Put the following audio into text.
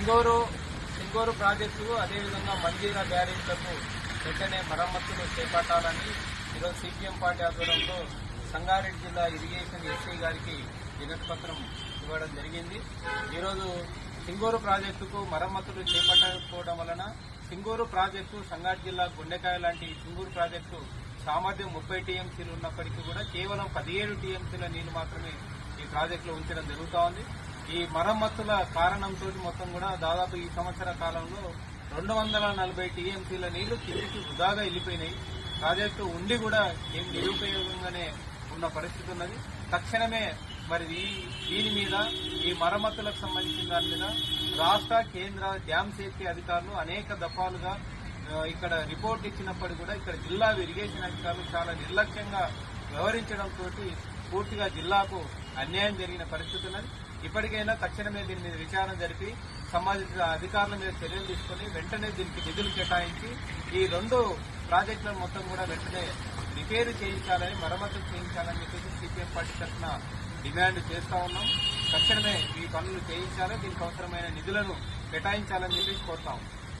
Singur సింగోరు project అదేవిధంగా మంజీరా బ్యారేజ్లకు వెంటనే మరమ్మతులు చేపట్టాలని ఈరోజు సిపిఎం పార్టీ ఆధ్వర్యంలో సంగారెడ్డి జిల్లా ఇరిగేషన్ ఎస్సీ గారికి వినతి పత్రం ఇవ్వడం జరిగింది. ఈరోజు సింగూరు ప్రాజెక్టుకు మరమ్మతులు చేపట్టకపోవడం వలన సింగూరు ప్రాజెక్టు సంగారెడ్డి జిల్లా గుండెకాయ లాంటి సింగూరు ప్రాజెక్టు సామర్థ్యం ముప్పై టీఎంసీలు ఉన్నప్పటికీ కూడా కేవలం పదిహేడు టీఎంసీల నీళ్ళు మాత్రమే ఈ ప్రాజెక్టులో ఉంచడం జరుగుతూ ఉంది. ఈ మరమ్మతుల కారణంతో మొత్తం కూడా దాదాపు ఈ సంవత్సర కాలంలో రెండు వందల నలభై టీఎంసీల నీళ్ళు కిందికి వృధాగా వెళ్ళిపోయినాయి. ప్రాజెక్టు ఉండి కూడా ఏం నిరుపయోగంగానే ఉన్న పరిస్థితి ఉన్నది. తక్షణమే మరి ఈ దీని మీద ఈ మరమ్మతులకు సంబంధించిన దాని మీద రాష్ట్ర కేంద్ర డ్యామ్ సేఫ్టీ అధికారులు అనేక దఫాలుగా ఇక్కడ రిపోర్ట్ ఇచ్చినప్పటికీ కూడా ఇక్కడ జిల్లా ఇరిగేషన్ అధికారులు చాలా నిర్లక్ష్యంగా వ్యవహరించడంతో పూర్తిగా జిల్లాకు అన్యాయం జరిగిన పరిస్థితి ఉన్నది. ఇప్పటికైనా తక్షణమే దీని మీద విచారణ జరిపి సంబంధిత అధికారుల మీద చర్యలు తీసుకుని వెంటనే దీనికి నిధులు కేటాయించి ఈ రెండు ప్రాజెక్టులను మొత్తం కూడా వెంటనే రిపేరు చేయించాలని మరమ్మతులు చేయించాలని చెప్పేసి సిపిఎం పార్టీ తరఫున డిమాండ్ చేస్తా ఉన్నాం. తక్షణమే ఈ పనులు చేయించాలి దీనికి అవసరమైన నిధులను కేటాయించాలని చెప్పేసి కోరుతాం